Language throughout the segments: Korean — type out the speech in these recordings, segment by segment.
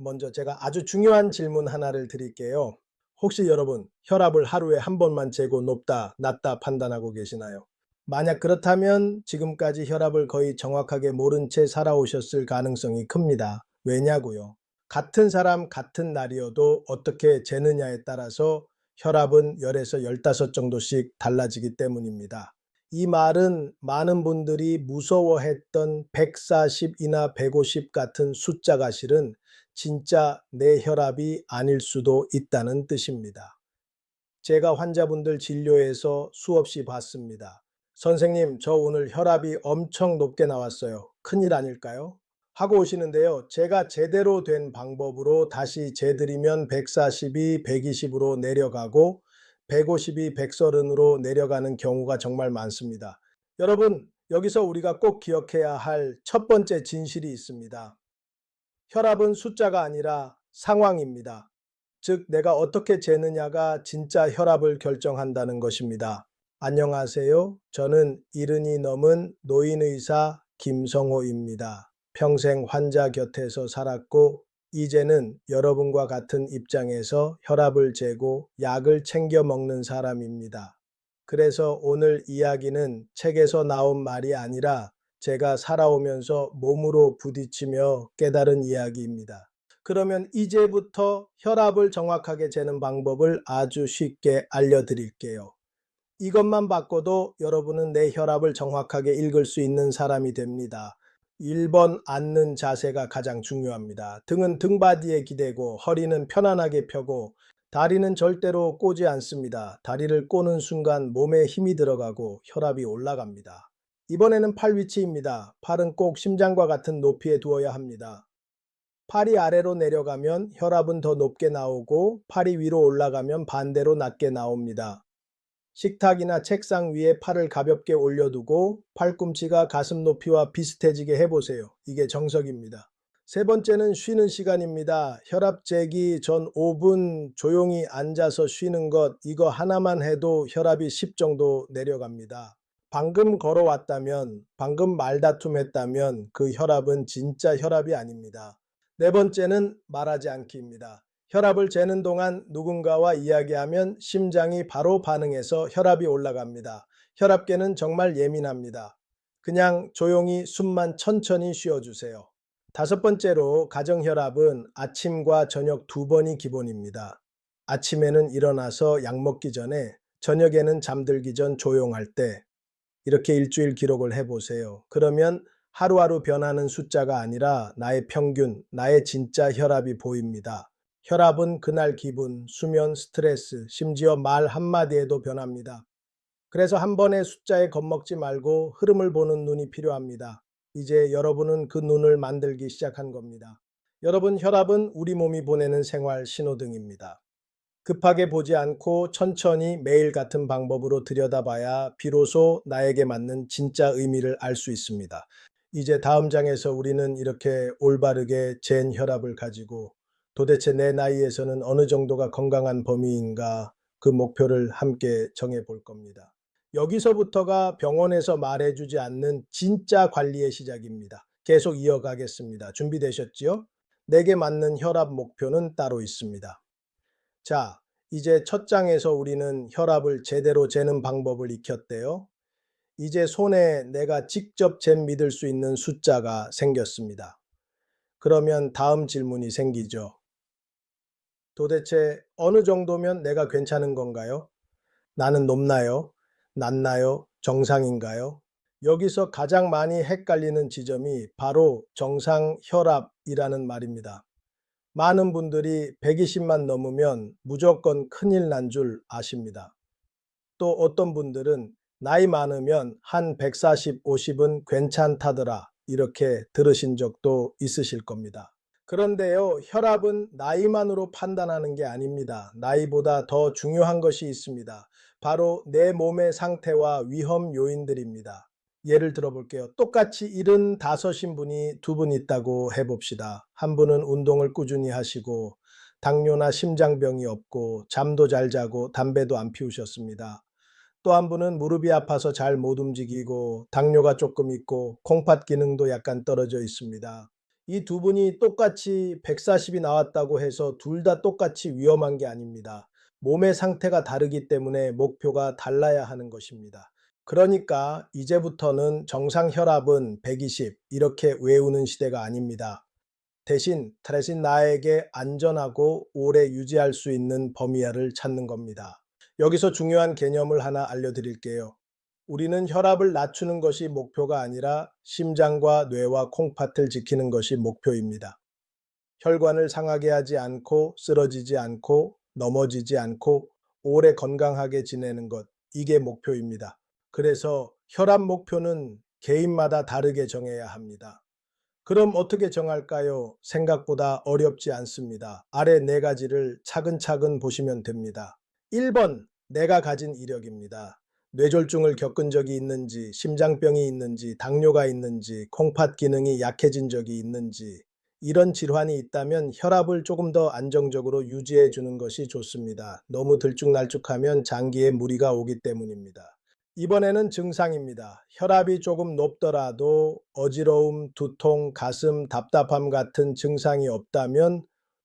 먼저 제가 아주 중요한 질문 하나를 드릴게요. 혹시 여러분 혈압을 하루에 한 번만 재고 높다, 낮다 판단하고 계시나요? 만약 그렇다면 지금까지 혈압을 거의 정확하게 모른 채 살아오셨을 가능성이 큽니다. 왜냐고요? 같은 사람 같은 날이어도 어떻게 재느냐에 따라서 혈압은 10에서 15 정도씩 달라지기 때문입니다. 이 말은 많은 분들이 무서워했던 140이나 150 같은 숫자가 실은 진짜 내 혈압이 아닐 수도 있다는 뜻입니다. 제가 환자분들 진료에서 수없이 봤습니다. 선생님, 저 오늘 혈압이 엄청 높게 나왔어요. 큰일 아닐까요? 하고 오시는데요. 제가 제대로 된 방법으로 다시 재드리면 140이 120으로 내려가고 150이 130으로 내려가는 경우가 정말 많습니다. 여러분, 여기서 우리가 꼭 기억해야 할 첫 번째 진실이 있습니다. 혈압은 숫자가 아니라 상황입니다. 즉, 내가 어떻게 재느냐가 진짜 혈압을 결정한다는 것입니다. 안녕하세요. 저는 이른이 넘은 노인의사 김성호입니다. 평생 환자 곁에서 살았고, 이제는 여러분과 같은 입장에서 혈압을 재고 약을 챙겨 먹는 사람입니다. 그래서 오늘 이야기는 책에서 나온 말이 아니라 제가 살아오면서 몸으로 부딪히며 깨달은 이야기입니다. 그러면 이제부터 혈압을 정확하게 재는 방법을 아주 쉽게 알려드릴게요. 이것만 바꿔도 여러분은 내 혈압을 정확하게 읽을 수 있는 사람이 됩니다. 1번 앉는 자세가 가장 중요합니다. 등은 등바디에 기대고 허리는 편안하게 펴고 다리는 절대로 꼬지 않습니다. 다리를 꼬는 순간 몸에 힘이 들어가고 혈압이 올라갑니다. 이번에는 팔 위치입니다. 팔은 꼭 심장과 같은 높이에 두어야 합니다. 팔이 아래로 내려가면 혈압은 더 높게 나오고 팔이 위로 올라가면 반대로 낮게 나옵니다. 식탁이나 책상 위에 팔을 가볍게 올려두고 팔꿈치가 가슴 높이와 비슷해지게 해보세요. 이게 정석입니다. 세 번째는 쉬는 시간입니다. 혈압 재기 전 5분 조용히 앉아서 쉬는 것, 이거 하나만 해도 혈압이 10 정도 내려갑니다. 방금 걸어왔다면, 방금 말다툼했다면 그 혈압은 진짜 혈압이 아닙니다. 네 번째는 말하지 않기입니다. 혈압을 재는 동안 누군가와 이야기하면 심장이 바로 반응해서 혈압이 올라갑니다. 혈압계는 정말 예민합니다. 그냥 조용히 숨만 천천히 쉬어주세요. 다섯 번째로 가정혈압은 아침과 저녁 두 번이 기본입니다. 아침에는 일어나서 약 먹기 전에, 저녁에는 잠들기 전 조용할 때, 이렇게 일주일 기록을 해보세요. 그러면 하루하루 변하는 숫자가 아니라 나의 평균, 나의 진짜 혈압이 보입니다. 혈압은 그날 기분, 수면, 스트레스, 심지어 말 한마디에도 변합니다. 그래서 한 번의 숫자에 겁먹지 말고 흐름을 보는 눈이 필요합니다. 이제 여러분은 그 눈을 만들기 시작한 겁니다. 여러분 혈압은 우리 몸이 보내는 생활 신호등입니다. 급하게 보지 않고 천천히 매일 같은 방법으로 들여다봐야 비로소 나에게 맞는 진짜 의미를 알 수 있습니다. 이제 다음 장에서 우리는 이렇게 올바르게 잰 혈압을 가지고 도대체 내 나이에서는 어느 정도가 건강한 범위인가 그 목표를 함께 정해 볼 겁니다. 여기서부터가 병원에서 말해주지 않는 진짜 관리의 시작입니다. 계속 이어가겠습니다. 준비되셨지요? 내게 맞는 혈압 목표는 따로 있습니다. 자, 이제 첫 장에서 우리는 혈압을 제대로 재는 방법을 익혔대요. 이제 손에 내가 직접 재 믿을 수 있는 숫자가 생겼습니다. 그러면 다음 질문이 생기죠. 도대체 어느 정도면 내가 괜찮은 건가요? 나는 높나요? 낮나요? 정상인가요? 여기서 가장 많이 헷갈리는 지점이 바로 정상 혈압이라는 말입니다. 많은 분들이 120만 넘으면 무조건 큰일 난 줄 아십니다. 또 어떤 분들은 나이 많으면 한 140, 50은 괜찮다더라 이렇게 들으신 적도 있으실 겁니다. 그런데요, 혈압은 나이만으로 판단하는 게 아닙니다. 나이보다 더 중요한 것이 있습니다. 바로 내 몸의 상태와 위험 요인들입니다. 예를 들어 볼게요. 똑같이 75인 분이 두 분 있다고 해봅시다. 한 분은 운동을 꾸준히 하시고, 당뇨나 심장병이 없고, 잠도 잘 자고, 담배도 안 피우셨습니다. 또 한 분은 무릎이 아파서 잘 못 움직이고, 당뇨가 조금 있고, 콩팥 기능도 약간 떨어져 있습니다. 이 두 분이 똑같이 140이 나왔다고 해서 둘 다 똑같이 위험한 게 아닙니다. 몸의 상태가 다르기 때문에 목표가 달라야 하는 것입니다. 그러니까 이제부터는 정상 혈압은 120 이렇게 외우는 시대가 아닙니다. 대신 트레신 나에게 안전하고 오래 유지할 수 있는 범위야를 찾는 겁니다. 여기서 중요한 개념을 하나 알려드릴게요. 우리는 혈압을 낮추는 것이 목표가 아니라 심장과 뇌와 콩팥을 지키는 것이 목표입니다. 혈관을 상하게 하지 않고 쓰러지지 않고 넘어지지 않고 오래 건강하게 지내는 것, 이게 목표입니다. 그래서 혈압 목표는 개인마다 다르게 정해야 합니다. 그럼 어떻게 정할까요? 생각보다 어렵지 않습니다. 아래 네 가지를 차근차근 보시면 됩니다. 1번, 내가 가진 이력입니다. 뇌졸중을 겪은 적이 있는지, 심장병이 있는지, 당뇨가 있는지, 콩팥 기능이 약해진 적이 있는지, 이런 질환이 있다면 혈압을 조금 더 안정적으로 유지해 주는 것이 좋습니다. 너무 들쭉날쭉하면 장기에 무리가 오기 때문입니다. 이번에는 증상입니다. 혈압이 조금 높더라도 어지러움, 두통, 가슴, 답답함 같은 증상이 없다면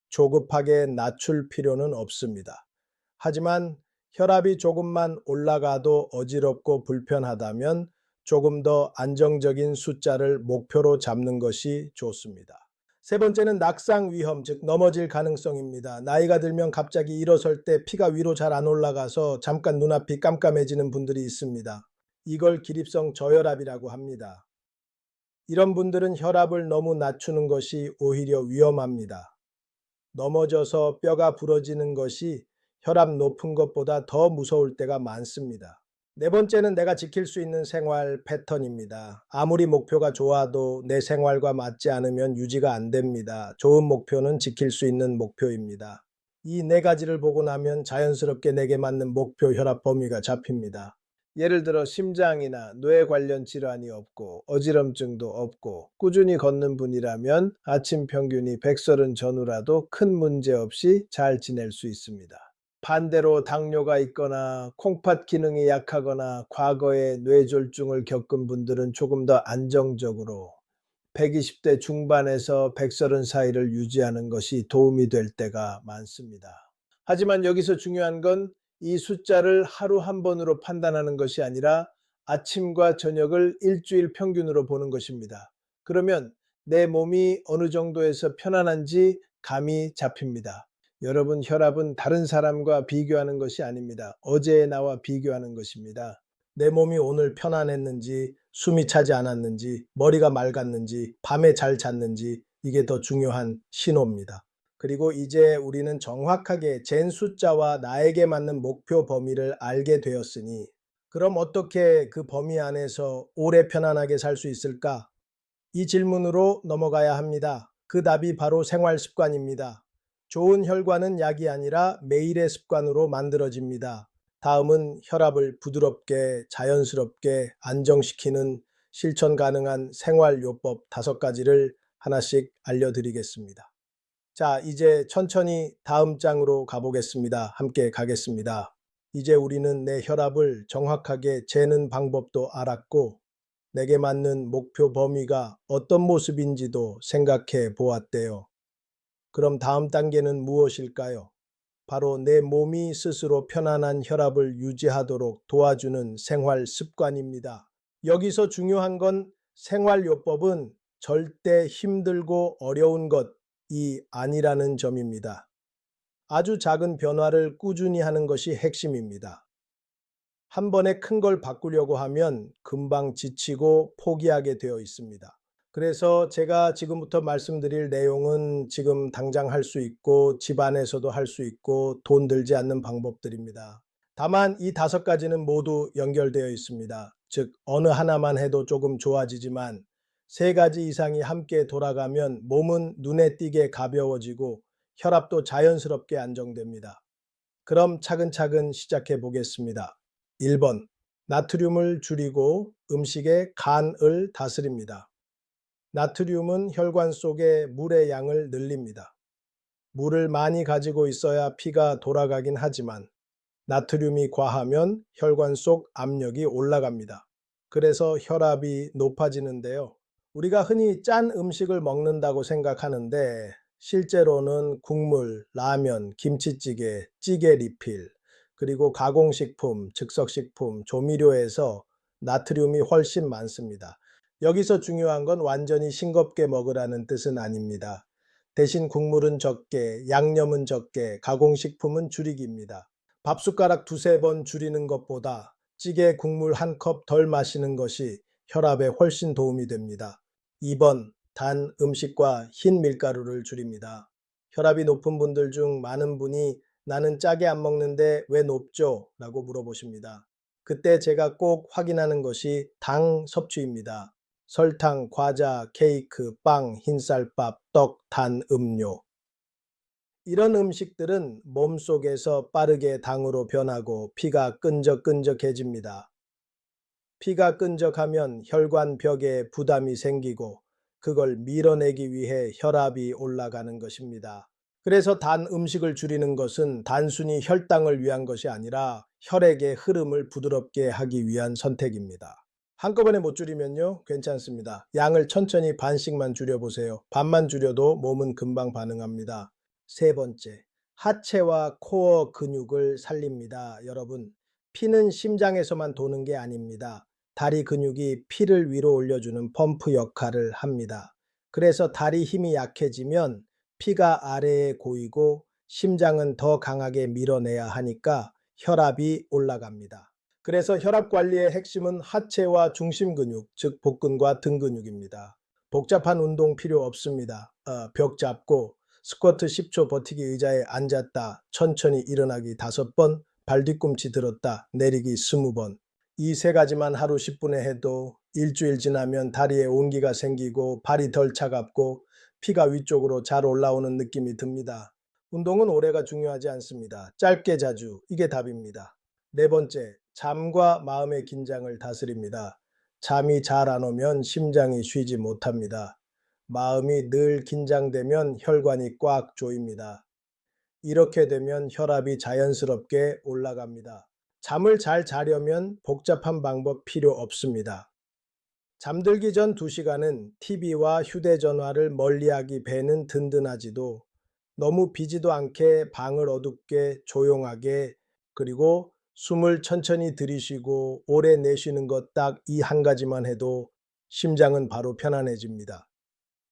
조급하게 낮출 필요는 없습니다. 하지만 혈압이 조금만 올라가도 어지럽고 불편하다면 조금 더 안정적인 숫자를 목표로 잡는 것이 좋습니다. 세 번째는 낙상 위험, 즉 넘어질 가능성입니다. 나이가 들면 갑자기 일어설 때 피가 위로 잘 안 올라가서 잠깐 눈앞이 깜깜해지는 분들이 있습니다. 이걸 기립성 저혈압이라고 합니다. 이런 분들은 혈압을 너무 낮추는 것이 오히려 위험합니다. 넘어져서 뼈가 부러지는 것이 혈압 높은 것보다 더 무서울 때가 많습니다. 네 번째는 내가 지킬 수 있는 생활 패턴입니다. 아무리 목표가 좋아도 내 생활과 맞지 않으면 유지가 안 됩니다. 좋은 목표는 지킬 수 있는 목표입니다. 이 네 가지를 보고 나면 자연스럽게 내게 맞는 목표 혈압 범위가 잡힙니다. 예를 들어 심장이나 뇌 관련 질환이 없고 어지럼증도 없고 꾸준히 걷는 분이라면 아침 평균이 130 전후라도 큰 문제 없이 잘 지낼 수 있습니다. 반대로 당뇨가 있거나 콩팥 기능이 약하거나 과거에 뇌졸중을 겪은 분들은 조금 더 안정적으로 120대 중반에서 130 사이를 유지하는 것이 도움이 될 때가 많습니다. 하지만 여기서 중요한 건 이 숫자를 하루 한 번으로 판단하는 것이 아니라 아침과 저녁을 일주일 평균으로 보는 것입니다. 그러면 내 몸이 어느 정도에서 편안한지 감이 잡힙니다. 여러분 혈압은 다른 사람과 비교하는 것이 아닙니다. 어제의 나와 비교하는 것입니다. 내 몸이 오늘 편안했는지, 숨이 차지 않았는지, 머리가 맑았는지, 밤에 잘 잤는지 이게 더 중요한 신호입니다. 그리고 이제 우리는 정확하게 젠 숫자와 나에게 맞는 목표 범위를 알게 되었으니 그럼 어떻게 그 범위 안에서 오래 편안하게 살 수 있을까? 이 질문으로 넘어가야 합니다. 그 답이 바로 생활 습관입니다. 좋은 혈관은 약이 아니라 매일의 습관으로 만들어집니다. 다음은 혈압을 부드럽게 자연스럽게 안정시키는 실천 가능한 생활요법 다섯 가지를 하나씩 알려드리겠습니다. 자, 이제 천천히 다음 장으로 가보겠습니다. 함께 가겠습니다. 이제 우리는 내 혈압을 정확하게 재는 방법도 알았고, 내게 맞는 목표 범위가 어떤 모습인지도 생각해 보았대요. 그럼 다음 단계는 무엇일까요? 바로 내 몸이 스스로 편안한 혈압을 유지하도록 도와주는 생활 습관입니다. 여기서 중요한 건 생활요법은 절대 힘들고 어려운 것이 아니라는 점입니다. 아주 작은 변화를 꾸준히 하는 것이 핵심입니다. 한 번에 큰 걸 바꾸려고 하면 금방 지치고 포기하게 되어 있습니다. 그래서 제가 지금부터 말씀드릴 내용은 지금 당장 할 수 있고 집안에서도 할 수 있고 돈 들지 않는 방법들입니다. 다만 이 다섯 가지는 모두 연결되어 있습니다. 즉 어느 하나만 해도 조금 좋아지지만 세 가지 이상이 함께 돌아가면 몸은 눈에 띄게 가벼워지고 혈압도 자연스럽게 안정됩니다. 그럼 차근차근 시작해 보겠습니다. 1번. 나트륨을 줄이고 음식의 간을 다스립니다. 나트륨은 혈관 속의 물의 양을 늘립니다. 물을 많이 가지고 있어야 피가 돌아가긴 하지만 나트륨이 과하면 혈관 속 압력이 올라갑니다. 그래서 혈압이 높아지는데요. 우리가 흔히 짠 음식을 먹는다고 생각하는데 실제로는 국물, 라면, 김치찌개, 찌개 리필, 그리고 가공식품, 즉석식품, 조미료에서 나트륨이 훨씬 많습니다. 여기서 중요한 건 완전히 싱겁게 먹으라는 뜻은 아닙니다. 대신 국물은 적게, 양념은 적게, 가공식품은 줄이기입니다. 밥숟가락 두세 번 줄이는 것보다 찌개 국물 한 컵 덜 마시는 것이 혈압에 훨씬 도움이 됩니다. 2번, 단 음식과 흰 밀가루를 줄입니다. 혈압이 높은 분들 중 많은 분이 나는 짜게 안 먹는데 왜 높죠? 라고 물어보십니다. 그때 제가 꼭 확인하는 것이 당 섭취입니다. 설탕, 과자, 케이크, 빵, 흰쌀밥, 떡, 단 음료. 이런 음식들은 몸속에서 빠르게 당으로 변하고 피가 끈적끈적해집니다. 피가 끈적하면 혈관 벽에 부담이 생기고 그걸 밀어내기 위해 혈압이 올라가는 것입니다. 그래서 단 음식을 줄이는 것은 단순히 혈당을 위한 것이 아니라 혈액의 흐름을 부드럽게 하기 위한 선택입니다. 한꺼번에 못 줄이면요, 괜찮습니다. 양을 천천히 반씩만 줄여보세요. 반만 줄여도 몸은 금방 반응합니다. 세 번째, 하체와 코어 근육을 살립니다. 여러분, 피는 심장에서만 도는 게 아닙니다. 다리 근육이 피를 위로 올려주는 펌프 역할을 합니다. 그래서 다리 힘이 약해지면 피가 아래에 고이고 심장은 더 강하게 밀어내야 하니까 혈압이 올라갑니다. 그래서 혈압 관리의 핵심은 하체와 중심 근육, 즉 복근과 등 근육입니다. 복잡한 운동 필요 없습니다. 어, 벽 잡고 스쿼트 10초 버티기 의자에 앉았다. 천천히 일어나기 5번, 발 뒤꿈치 들었다. 내리기 20번. 이 세 가지만 하루 10분에 해도 일주일 지나면 다리에 온기가 생기고 발이 덜 차갑고 피가 위쪽으로 잘 올라오는 느낌이 듭니다. 운동은 오래가 중요하지 않습니다. 짧게 자주 이게 답입니다. 네 번째, 잠과 마음의 긴장을 다스립니다. 잠이 잘 안 오면 심장이 쉬지 못합니다. 마음이 늘 긴장되면 혈관이 꽉 조입니다. 이렇게 되면 혈압이 자연스럽게 올라갑니다. 잠을 잘 자려면 복잡한 방법 필요 없습니다. 잠들기 전 2시간은 TV와 휴대전화를 멀리하기 배는 든든하지도 너무 비지도 않게 방을 어둡게 조용하게 그리고 숨을 천천히 들이쉬고 오래 내쉬는 것 딱 이 한 가지만 해도 심장은 바로 편안해집니다.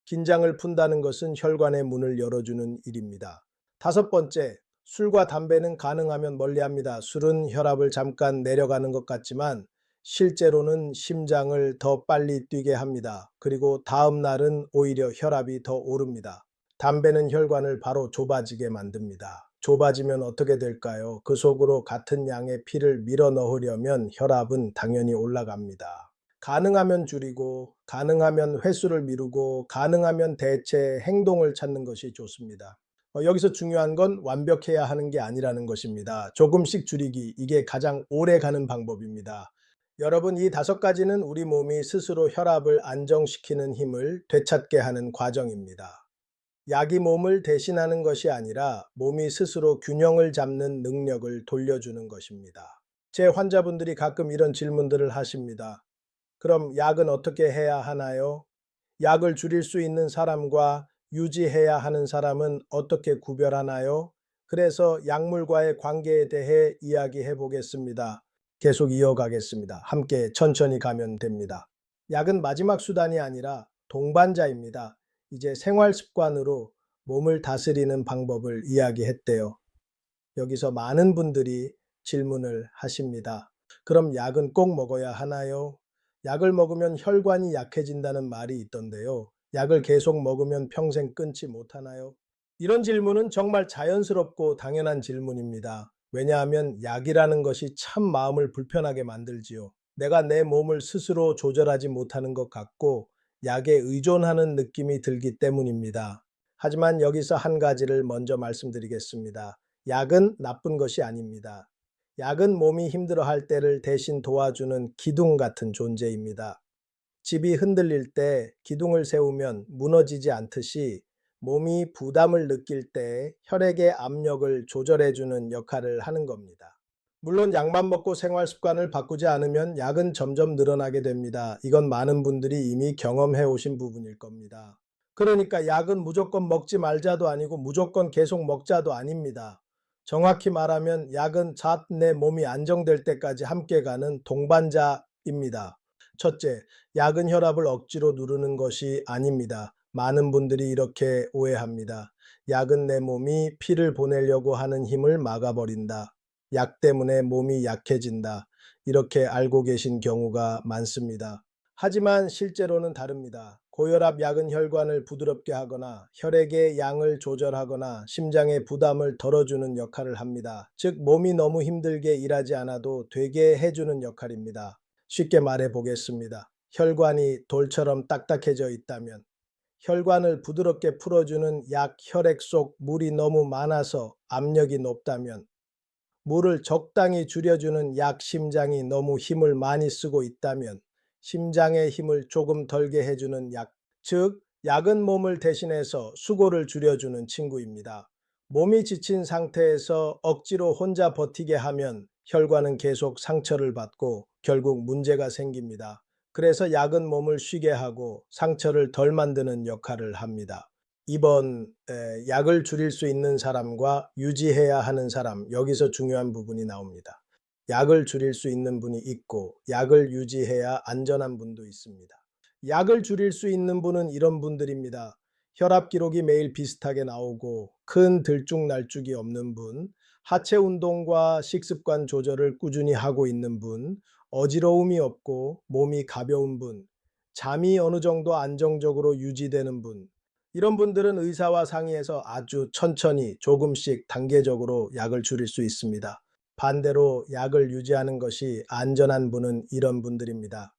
긴장을 푼다는 것은 혈관의 문을 열어주는 일입니다. 다섯 번째, 술과 담배는 가능하면 멀리합니다. 술은 혈압을 잠깐 내려가는 것 같지만 실제로는 심장을 더 빨리 뛰게 합니다. 그리고 다음 날은 오히려 혈압이 더 오릅니다. 담배는 혈관을 바로 좁아지게 만듭니다. 좁아지면 어떻게 될까요? 그 속으로 같은 양의 피를 밀어 넣으려면 혈압은 당연히 올라갑니다. 가능하면 줄이고, 가능하면 횟수를 미루고, 가능하면 대체 행동을 찾는 것이 좋습니다. 어, 여기서 중요한 건 완벽해야 하는 게 아니라는 것입니다. 조금씩 줄이기, 이게 가장 오래 가는 방법입니다. 여러분, 이 다섯 가지는 우리 몸이 스스로 혈압을 안정시키는 힘을 되찾게 하는 과정입니다. 약이 몸을 대신하는 것이 아니라 몸이 스스로 균형을 잡는 능력을 돌려주는 것입니다. 제 환자분들이 가끔 이런 질문들을 하십니다. 그럼 약은 어떻게 해야 하나요? 약을 줄일 수 있는 사람과 유지해야 하는 사람은 어떻게 구별하나요? 그래서 약물과의 관계에 대해 이야기해 보겠습니다. 계속 이어가겠습니다. 함께 천천히 가면 됩니다. 약은 마지막 수단이 아니라 동반자입니다. 이제 생활 습관으로 몸을 다스리는 방법을 이야기했대요. 여기서 많은 분들이 질문을 하십니다. 그럼 약은 꼭 먹어야 하나요? 약을 먹으면 혈관이 약해진다는 말이 있던데요. 약을 계속 먹으면 평생 끊지 못하나요? 이런 질문은 정말 자연스럽고 당연한 질문입니다. 왜냐하면 약이라는 것이 참 마음을 불편하게 만들지요. 내가 내 몸을 스스로 조절하지 못하는 것 같고 약에 의존하는 느낌이 들기 때문입니다. 하지만 여기서 한 가지를 먼저 말씀드리겠습니다. 약은 나쁜 것이 아닙니다. 약은 몸이 힘들어 할 때를 대신 도와주는 기둥 같은 존재입니다. 집이 흔들릴 때 기둥을 세우면 무너지지 않듯이 몸이 부담을 느낄 때 혈액의 압력을 조절해주는 역할을 하는 겁니다. 물론 약만 먹고 생활 습관을 바꾸지 않으면 약은 점점 늘어나게 됩니다. 이건 많은 분들이 이미 경험해 오신 부분일 겁니다. 그러니까 약은 무조건 먹지 말자도 아니고 무조건 계속 먹자도 아닙니다. 정확히 말하면 약은 잣내 몸이 안정될 때까지 함께 가는 동반자입니다. 첫째, 약은 혈압을 억지로 누르는 것이 아닙니다. 많은 분들이 이렇게 오해합니다. 약은 내 몸이 피를 보내려고 하는 힘을 막아버린다. 약 때문에 몸이 약해진다. 이렇게 알고 계신 경우가 많습니다. 하지만 실제로는 다릅니다. 고혈압 약은 혈관을 부드럽게 하거나 혈액의 양을 조절하거나 심장의 부담을 덜어주는 역할을 합니다. 즉, 몸이 너무 힘들게 일하지 않아도 되게 해주는 역할입니다. 쉽게 말해 보겠습니다. 혈관이 돌처럼 딱딱해져 있다면 혈관을 부드럽게 풀어주는 약 혈액 속 물이 너무 많아서 압력이 높다면 물을 적당히 줄여주는 약 심장이 너무 힘을 많이 쓰고 있다면 심장의 힘을 조금 덜게 해주는 약, 즉 약은 몸을 대신해서 수고를 줄여주는 친구입니다. 몸이 지친 상태에서 억지로 혼자 버티게 하면 혈관은 계속 상처를 받고 결국 문제가 생깁니다. 그래서 약은 몸을 쉬게 하고 상처를 덜 만드는 역할을 합니다. 이번 에, 약을 줄일 수 있는 사람과 유지해야 하는 사람 여기서 중요한 부분이 나옵니다. 약을 줄일 수 있는 분이 있고 약을 유지해야 안전한 분도 있습니다. 약을 줄일 수 있는 분은 이런 분들입니다. 혈압 기록이 매일 비슷하게 나오고 큰 들쭉날쭉이 없는 분, 하체 운동과 식습관 조절을 꾸준히 하고 있는 분, 어지러움이 없고 몸이 가벼운 분, 잠이 어느 정도 안정적으로 유지되는 분, 이런 분들은 의사와 상의해서 아주 천천히 조금씩 단계적으로 약을 줄일 수 있습니다. 반대로 약을 유지하는 것이 안전한 분은 이런 분들입니다.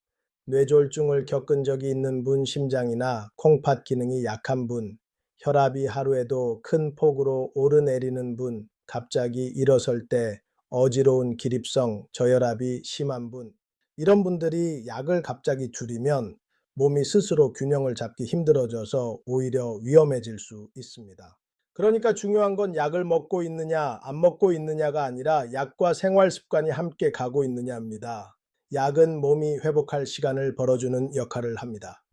뇌졸중을 겪은 적이 있는 분 심장이나 콩팥 기능이 약한 분, 혈압이 하루에도 큰 폭으로 오르내리는 분, 갑자기 일어설 때 어지러운 기립성 저혈압이 심한 분, 이런 분들이 약을 갑자기 줄이면 몸이 스스로 균형을 잡기 힘들어져서 오히려 위험해질 수 있습니다. 그러니까 중요한 건 약을 먹고 있느냐, 안 먹고 있느냐가 아니라 약과 생활 습관이 함께 가고 있느냐입니다. 약은 몸이 회복할 시간을 벌어주는 역할을 합니다.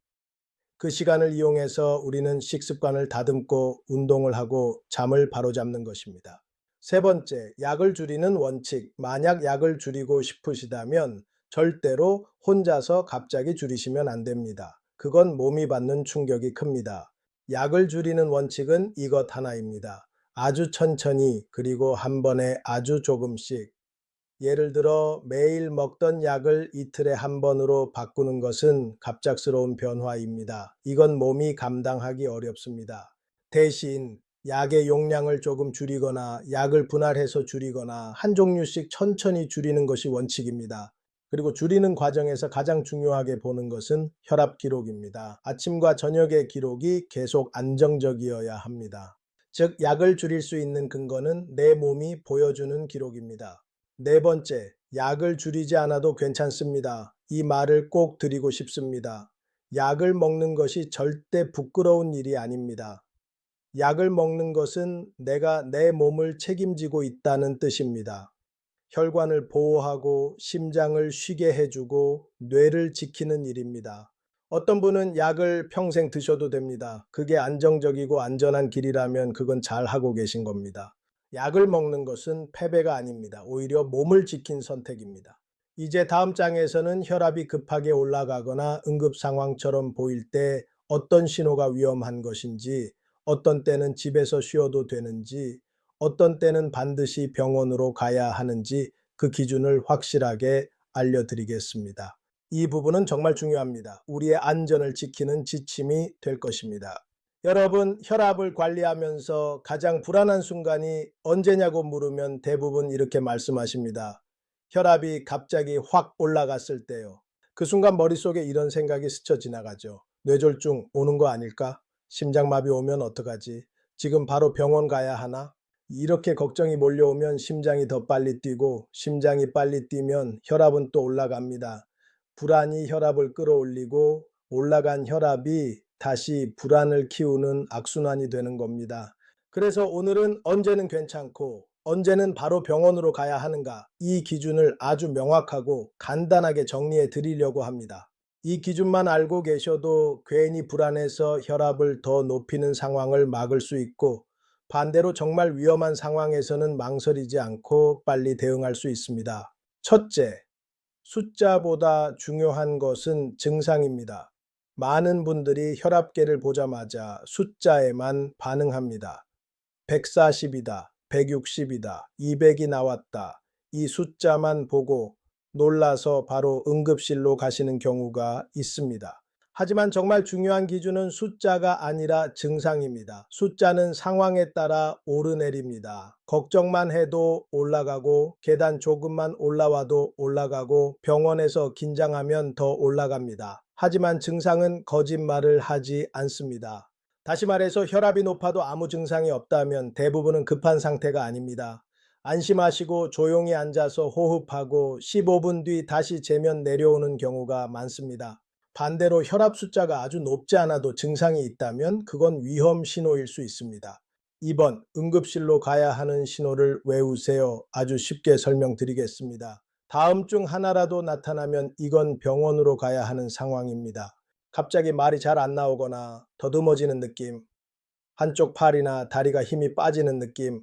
그 시간을 이용해서 우리는 식습관을 다듬고 운동을 하고 잠을 바로잡는 것입니다. 세 번째, 약을 줄이는 원칙. 만약 약을 줄이고 싶으시다면 절대로 혼자서 갑자기 줄이시면 안 됩니다. 그건 몸이 받는 충격이 큽니다. 약을 줄이는 원칙은 이것 하나입니다. 아주 천천히 그리고 한 번에 아주 조금씩. 예를 들어 매일 먹던 약을 이틀에 한 번으로 바꾸는 것은 갑작스러운 변화입니다. 이건 몸이 감당하기 어렵습니다. 대신 약의 용량을 조금 줄이거나 약을 분할해서 줄이거나 한 종류씩 천천히 줄이는 것이 원칙입니다. 그리고 줄이는 과정에서 가장 중요하게 보는 것은 혈압 기록입니다. 아침과 저녁의 기록이 계속 안정적이어야 합니다. 즉, 약을 줄일 수 있는 근거는 내 몸이 보여주는 기록입니다. 네 번째, 약을 줄이지 않아도 괜찮습니다. 이 말을 꼭 드리고 싶습니다. 약을 먹는 것이 절대 부끄러운 일이 아닙니다. 약을 먹는 것은 내가 내 몸을 책임지고 있다는 뜻입니다. 혈관을 보호하고 심장을 쉬게 해주고 뇌를 지키는 일입니다. 어떤 분은 약을 평생 드셔도 됩니다. 그게 안정적이고 안전한 길이라면 그건 잘 하고 계신 겁니다. 약을 먹는 것은 패배가 아닙니다. 오히려 몸을 지킨 선택입니다. 이제 다음 장에서는 혈압이 급하게 올라가거나 응급 상황처럼 보일 때 어떤 신호가 위험한 것인지, 어떤 때는 집에서 쉬어도 되는지, 어떤 때는 반드시 병원으로 가야 하는지 그 기준을 확실하게 알려드리겠습니다. 이 부분은 정말 중요합니다. 우리의 안전을 지키는 지침이 될 것입니다. 여러분, 혈압을 관리하면서 가장 불안한 순간이 언제냐고 물으면 대부분 이렇게 말씀하십니다. 혈압이 갑자기 확 올라갔을 때요. 그 순간 머릿속에 이런 생각이 스쳐 지나가죠. 뇌졸중 오는 거 아닐까? 심장마비 오면 어떡하지? 지금 바로 병원 가야 하나? 이렇게 걱정이 몰려오면 심장이 더 빨리 뛰고 심장이 빨리 뛰면 혈압은 또 올라갑니다. 불안이 혈압을 끌어올리고 올라간 혈압이 다시 불안을 키우는 악순환이 되는 겁니다. 그래서 오늘은 언제는 괜찮고 언제는 바로 병원으로 가야 하는가? 이 기준을 아주 명확하고 간단하게 정리해 드리려고 합니다. 이 기준만 알고 계셔도 괜히 불안해서 혈압을 더 높이는 상황을 막을 수 있고 반대로 정말 위험한 상황에서는 망설이지 않고 빨리 대응할 수 있습니다. 첫째, 숫자보다 중요한 것은 증상입니다. 많은 분들이 혈압계를 보자마자 숫자에만 반응합니다. 140이다, 160이다, 200이 나왔다. 이 숫자만 보고 놀라서 바로 응급실로 가시는 경우가 있습니다. 하지만 정말 중요한 기준은 숫자가 아니라 증상입니다. 숫자는 상황에 따라 오르내립니다. 걱정만 해도 올라가고 계단 조금만 올라와도 올라가고 병원에서 긴장하면 더 올라갑니다. 하지만 증상은 거짓말을 하지 않습니다. 다시 말해서 혈압이 높아도 아무 증상이 없다면 대부분은 급한 상태가 아닙니다. 안심하시고 조용히 앉아서 호흡하고 15분 뒤 다시 재면 내려오는 경우가 많습니다. 반대로 혈압 숫자가 아주 높지 않아도 증상이 있다면 그건 위험 신호일 수 있습니다. 2번, 응급실로 가야 하는 신호를 외우세요. 아주 쉽게 설명드리겠습니다. 다음 중 하나라도 나타나면 이건 병원으로 가야 하는 상황입니다. 갑자기 말이 잘 안 나오거나 더듬어지는 느낌, 한쪽 팔이나 다리가 힘이 빠지는 느낌,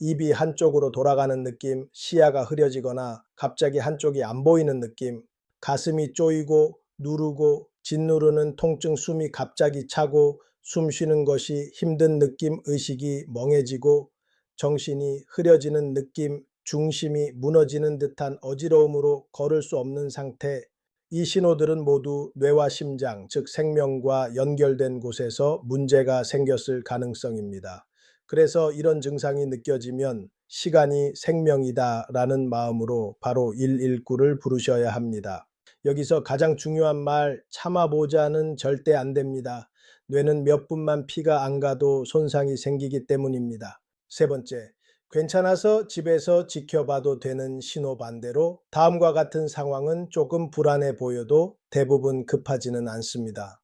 입이 한쪽으로 돌아가는 느낌, 시야가 흐려지거나 갑자기 한쪽이 안 보이는 느낌, 가슴이 쪼이고 누르고 짓누르는 통증 숨이 갑자기 차고 숨 쉬는 것이 힘든 느낌 의식이 멍해지고 정신이 흐려지는 느낌 중심이 무너지는 듯한 어지러움으로 걸을 수 없는 상태 이 신호들은 모두 뇌와 심장 즉 생명과 연결된 곳에서 문제가 생겼을 가능성입니다. 그래서 이런 증상이 느껴지면 시간이 생명이다 라는 마음으로 바로 119를 부르셔야 합니다. 여기서 가장 중요한 말 참아보자는 절대 안 됩니다. 뇌는 몇 분만 피가 안 가도 손상이 생기기 때문입니다. 세 번째, 괜찮아서 집에서 지켜봐도 되는 신호 반대로 다음과 같은 상황은 조금 불안해 보여도 대부분 급하지는 않습니다.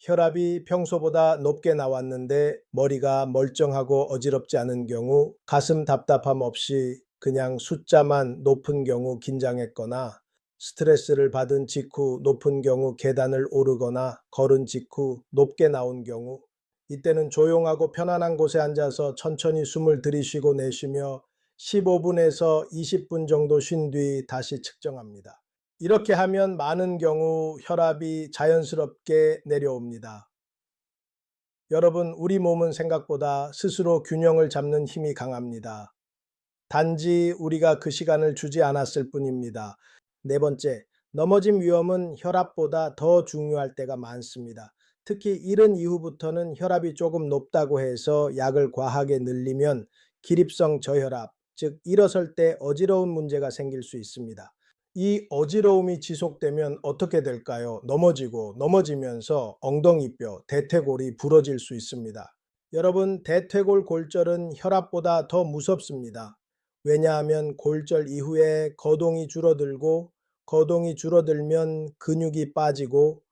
혈압이 평소보다 높게 나왔는데 머리가 멀쩡하고 어지럽지 않은 경우 가슴 답답함 없이 그냥 숫자만 높은 경우 긴장했거나 스트레스를 받은 직후 높은 경우 계단을 오르거나 걸은 직후 높게 나온 경우 이때는 조용하고 편안한 곳에 앉아서 천천히 숨을 들이쉬고 내쉬며 15분에서 20분 정도 쉰 뒤 다시 측정합니다. 이렇게 하면 많은 경우 혈압이 자연스럽게 내려옵니다. 여러분, 우리 몸은 생각보다 스스로 균형을 잡는 힘이 강합니다. 단지 우리가 그 시간을 주지 않았을 뿐입니다. 네 번째, 넘어짐 위험은 혈압보다 더 중요할 때가 많습니다. 특히 이른 이후부터는 혈압이 조금 높다고 해서 약을 과하게 늘리면 기립성 저혈압, 즉 일어설 때 어지러운 문제가 생길 수 있습니다. 이 어지러움이 지속되면 어떻게 될까요? 넘어지고 넘어지면서 엉덩이뼈, 대퇴골이 부러질 수 있습니다. 여러분, 대퇴골 골절은 혈압보다 더 무섭습니다. 왜냐하면 골절 이후에 거동이 줄어들고 거동이 줄어들면 근육이 빠지고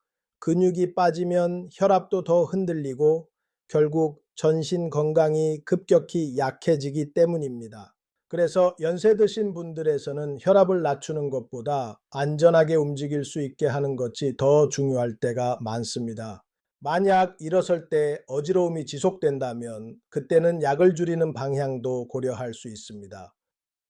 근육이 빠지면 혈압도 더 흔들리고 결국 전신 건강이 급격히 약해지기 때문입니다. 그래서 연세 드신 분들에서는 혈압을 낮추는 것보다 안전하게 움직일 수 있게 하는 것이 더 중요할 때가 많습니다. 만약 일어설 때 어지러움이 지속된다면 그때는 약을 줄이는 방향도 고려할 수 있습니다.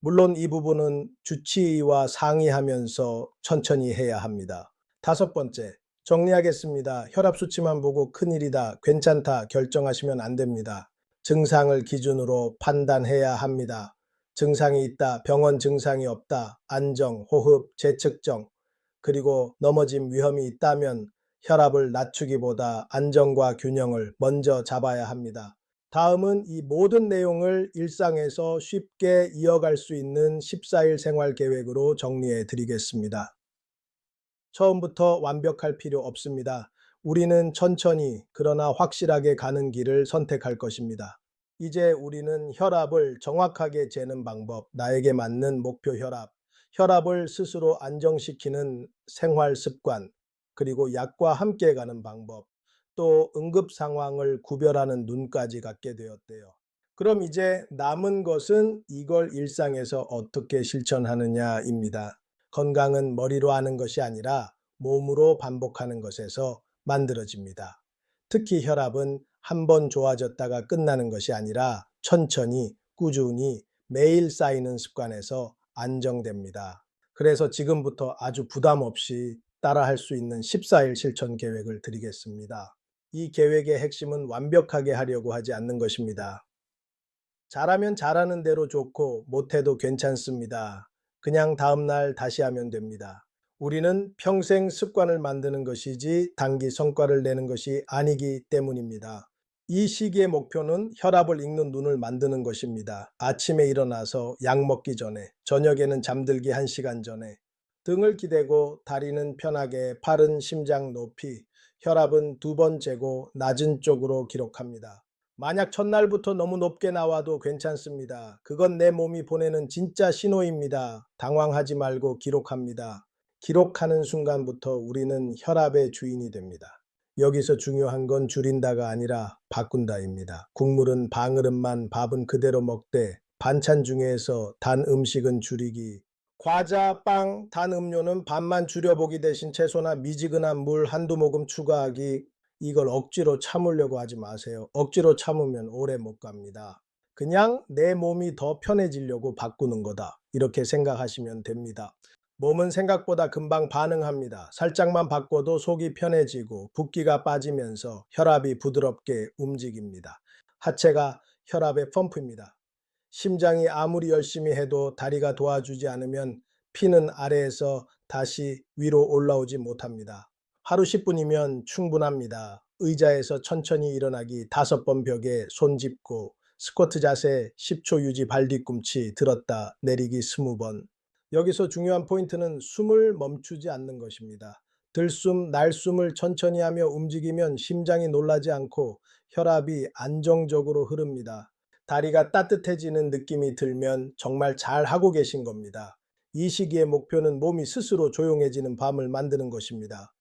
물론 이 부분은 주치의와 상의하면서 천천히 해야 합니다. 다섯 번째, 정리하겠습니다. 혈압 수치만 보고 큰일이다, 괜찮다 결정하시면 안 됩니다. 증상을 기준으로 판단해야 합니다. 증상이 있다, 병원 증상이 없다, 안정, 호흡, 재측정, 그리고 넘어짐 위험이 있다면 혈압을 낮추기보다 안정과 균형을 먼저 잡아야 합니다. 다음은 이 모든 내용을 일상에서 쉽게 이어갈 수 있는 14일 생활 계획으로 정리해 드리겠습니다. 처음부터 완벽할 필요 없습니다. 우리는 천천히 그러나 확실하게 가는 길을 선택할 것입니다. 이제 우리는 혈압을 정확하게 재는 방법, 나에게 맞는 목표 혈압, 혈압을 스스로 안정시키는 생활 습관, 그리고 약과 함께 가는 방법, 또 응급 상황을 구별하는 눈까지 갖게 되었대요. 그럼 이제 남은 것은 이걸 일상에서 어떻게 실천하느냐입니다. 건강은 머리로 하는 것이 아니라 몸으로 반복하는 것에서 만들어집니다. 특히 혈압은 한 번 좋아졌다가 끝나는 것이 아니라 천천히 꾸준히 매일 쌓이는 습관에서 안정됩니다. 그래서 지금부터 아주 부담 없이 따라할 수 있는 14일 실천 계획을 드리겠습니다. 이 계획의 핵심은 완벽하게 하려고 하지 않는 것입니다. 잘하면 잘하는 대로 좋고 못해도 괜찮습니다. 그냥 다음날 다시 하면 됩니다. 우리는 평생 습관을 만드는 것이지 단기 성과를 내는 것이 아니기 때문입니다. 이 시기의 목표는 혈압을 읽는 눈을 만드는 것입니다. 아침에 일어나서 약 먹기 전에, 저녁에는 잠들기 1시간 전에, 등을 기대고 다리는 편하게, 팔은 심장 높이, 혈압은 두 번 재고 낮은 쪽으로 기록합니다. 만약 첫날부터 너무 높게 나와도 괜찮습니다. 그건 내 몸이 보내는 진짜 신호입니다. 당황하지 말고 기록합니다. 기록하는 순간부터 우리는 혈압의 주인이 됩니다. 여기서 중요한 건 줄인다가 아니라 바꾼다입니다. 국물은 방으름만 밥은 그대로 먹되 반찬 중에서 단 음식은 줄이기. 과자, 빵, 단 음료는 반만 줄여보기 대신 채소나 미지근한 물 한두 모금 추가하기. 이걸 억지로 참으려고 하지 마세요. 억지로 참으면 오래 못 갑니다. 그냥 내 몸이 더 편해지려고 바꾸는 거다. 이렇게 생각하시면 됩니다. 몸은 생각보다 금방 반응합니다. 살짝만 바꿔도 속이 편해지고 붓기가 빠지면서 혈압이 부드럽게 움직입니다. 하체가 혈압의 펌프입니다. 심장이 아무리 열심히 해도 다리가 도와주지 않으면 피는 아래에서 다시 위로 올라오지 못합니다. 하루 10분이면 충분합니다. 의자에서 천천히 일어나기 다섯 번 벽에 손 짚고 스쿼트 자세 10초 유지 발 뒤꿈치 들었다 내리기 20번. 여기서 중요한 포인트는 숨을 멈추지 않는 것입니다. 들숨, 날숨을 천천히 하며 움직이면 심장이 놀라지 않고 혈압이 안정적으로 흐릅니다. 다리가 따뜻해지는 느낌이 들면 정말 잘 하고 계신 겁니다. 이 시기의 목표는 몸이 스스로 조용해지는 밤을 만드는 것입니다.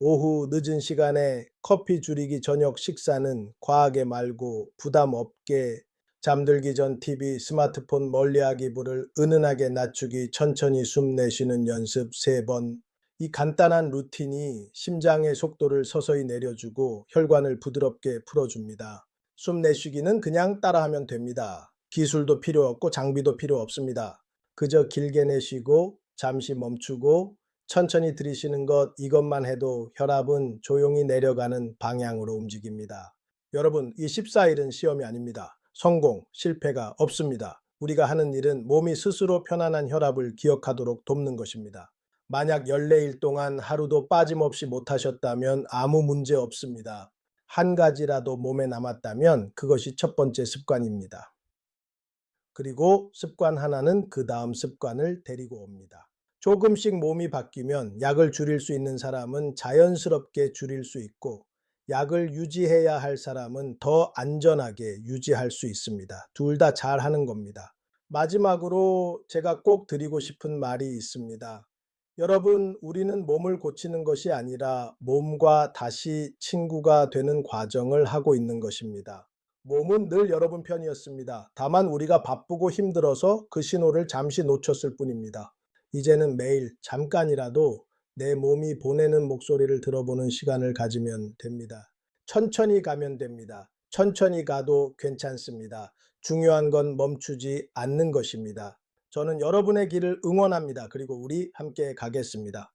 오후 늦은 시간에 커피 줄이기 저녁 식사는 과하게 말고 부담 없게 잠들기 전 TV, 스마트폰 멀리하기부를 은은하게 낮추기 천천히 숨 내쉬는 연습 3번. 이 간단한 루틴이 심장의 속도를 서서히 내려주고 혈관을 부드럽게 풀어줍니다. 숨 내쉬기는 그냥 따라하면 됩니다. 기술도 필요 없고 장비도 필요 없습니다. 그저 길게 내쉬고 잠시 멈추고 천천히 들이쉬는 것 이것만 해도 혈압은 조용히 내려가는 방향으로 움직입니다. 여러분, 이 14일은 시험이 아닙니다. 성공, 실패가 없습니다. 우리가 하는 일은 몸이 스스로 편안한 혈압을 기억하도록 돕는 것입니다. 만약 14일 동안 하루도 빠짐없이 못하셨다면 아무 문제 없습니다. 한 가지라도 몸에 남았다면 그것이 첫 번째 습관입니다. 그리고 습관 하나는 그 다음 습관을 데리고 옵니다. 조금씩 몸이 바뀌면 약을 줄일 수 있는 사람은 자연스럽게 줄일 수 있고 약을 유지해야 할 사람은 더 안전하게 유지할 수 있습니다. 둘 다 잘 하는 겁니다. 마지막으로 제가 꼭 드리고 싶은 말이 있습니다. 여러분, 우리는 몸을 고치는 것이 아니라 몸과 다시 친구가 되는 과정을 하고 있는 것입니다. 몸은 늘 여러분 편이었습니다. 다만 우리가 바쁘고 힘들어서 그 신호를 잠시 놓쳤을 뿐입니다. 이제는 매일 잠깐이라도 내 몸이 보내는 목소리를 들어보는 시간을 가지면 됩니다. 천천히 가면 됩니다. 천천히 가도 괜찮습니다. 중요한 건 멈추지 않는 것입니다. 저는 여러분의 길을 응원합니다. 그리고 우리 함께 가겠습니다.